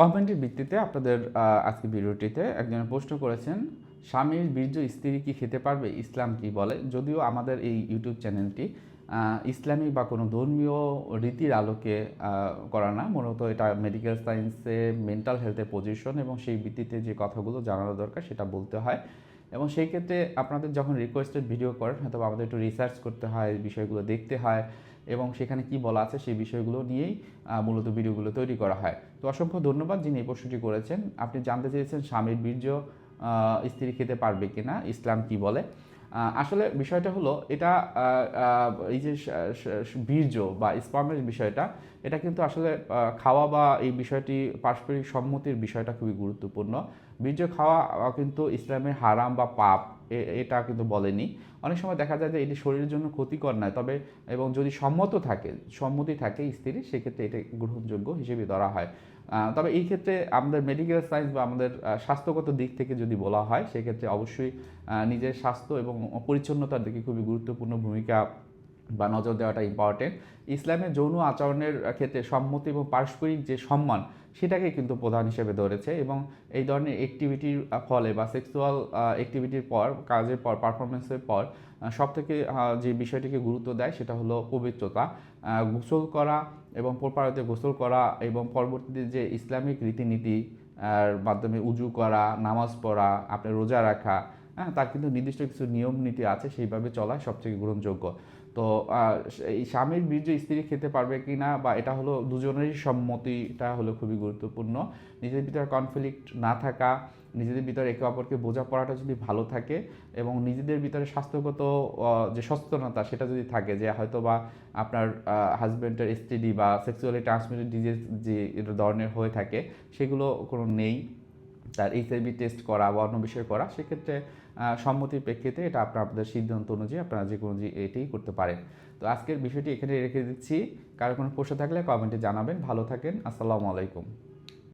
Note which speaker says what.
Speaker 1: কমেন্টের ভিত্তিতে আপনাদের আজকে ভিডিওটিতে একজন প্রশ্ন করেছেন, স্বামীর বীর্য স্ত্রী কি খেতে পারবে? ইসলাম কি বলে? যদিও আমাদের এই ইউটিউব চ্যানেলটি ইসলামী ইসলামিক বা কোনো ধর্মীয় রীতির আলোকে করা না। মূলত এটা মেডিকেল সায়েন্সে মেন্টাল হেলথের পজিশন এবং সেই ভিত্তিতে যে কথাগুলো জানানো দরকার সেটা বলতে হয়। এবং সেই ক্ষেত্রে আপনাদের যখন রিকোয়েস্টেড ভিডিও করেন হয়তো আমাদের একটু রিসার্চ করতে হয়, বিষয়গুলো দেখতে হয় এবং সেখানে কি বলা আছে সেই বিষয়গুলো নিয়েই মূলত ভিডিওগুলো তৈরি করা হয়। তো অসংখ্য ধন্যবাদ যিনি এই প্রশ্নটি করেছেন। আপনি জানতে চেয়েছেন স্বামীর বীর্য স্ত্রী খেতে পারবে কিনা, ইসলাম কি বলে? আসলে বিষয়টা হলো এটা এই যে বীর্য বা স্পার্মের বিষয়টা, এটা কিন্তু আসলে খাওয়া বা এই বিষয়টি পারস্পরিক সম্মতির বিষয়টা খুবই গুরুত্বপূর্ণ। বীর্য খাওয়া কিন্তু ইসলামের হারাম বা পাপ এটা কিন্তু বলেনি। অনেক সময় দেখা যায় যে এটি শরীরের জন্য ক্ষতিকর নয়, তবে এবং যদি সম্মত থাকে, সম্মতি থাকে স্ত্রীর, সেক্ষেত্রে এটা গ্রহণযোগ্য হিসেবে ধরা হয়। তবে এই ক্ষেত্রে আমাদের মেডিকেল সায়েন্স বা আমাদের স্বাস্থ্যগত দিক থেকে যদি বলা হয়, সেক্ষেত্রে অবশ্যই নিজের স্বাস্থ্য এবং পরিচ্ছন্নতার দিকে খুবই গুরুত্বপূর্ণ ভূমিকা বা নজর দেওয়াটা ইম্পর্টেন্ট ইসলামের যৌন আচরণের ক্ষেত্রে সম্মতি এবং পারস্পরিক যে সম্মান, সেটাকে কিন্তু প্রধান হিসেবে ধরেছে এবং এই ধরনের অ্যাক্টিভিটির ফলে বা সেক্সুয়াল অ্যাক্টিভিটির পর, কাজের পর পারফরমেন্সের পর সব থেকে যে বিষয়টিকে গুরুত্ব দেয় সেটা হলো পবিত্রতা। গোসল করা এবং পোরপাড়াতে গোসল করা এবং পরবর্তীতে যে ইসলামিক রীতিনীতি মাধ্যমে উজু করা, নামাজ পড়া আপনার রোজা রাখা হ্যাঁ তার কিন্তু নির্দিষ্ট কিছু নিয়ম নীতি আছে, সেইভাবে চলা সবথেকে গ্রহণযোগ্য। তো এই স্বামীর বীর্য স্ত্রী খেতে পারবে কি না বা এটা হলো দুজনেরই সম্মতিটা হলো খুবই গুরুত্বপূর্ণ। নিজেদের ভিতরে কনফ্লিক্ট না থাকা, নিজেদের ভিতরে একে অপরকে বোঝাপড়াটা যদি ভালো থাকে এবং নিজেদের ভিতরে স্বাস্থ্যগত যে সচেতনতা সেটা যদি থাকে যে হয়তো বা আপনার হাজব্যান্ডের এসটিডি বা সেক্সুয়ালি ট্রান্সমিটেড ডিজিজ যে ধরনের হয়ে থাকে, সেগুলো কোনো নেই। তার এইচআইভি টেস্ট করা বা অন্য বিষয় করা, সেক্ষেত্রে সম্মতির প্রেক্ষিতে এটা আপনার আপনাদের সিদ্ধান্ত অনুযায়ী আপনারা যে কোনো এটাই করতে পারেন। তো আজকের বিষয়টি এখানে রেখে দিচ্ছি। কারও কোনো প্রশ্ন থাকলে কমেন্টে জানাবেন। ভালো থাকেন। আসসালামু আলাইকুম।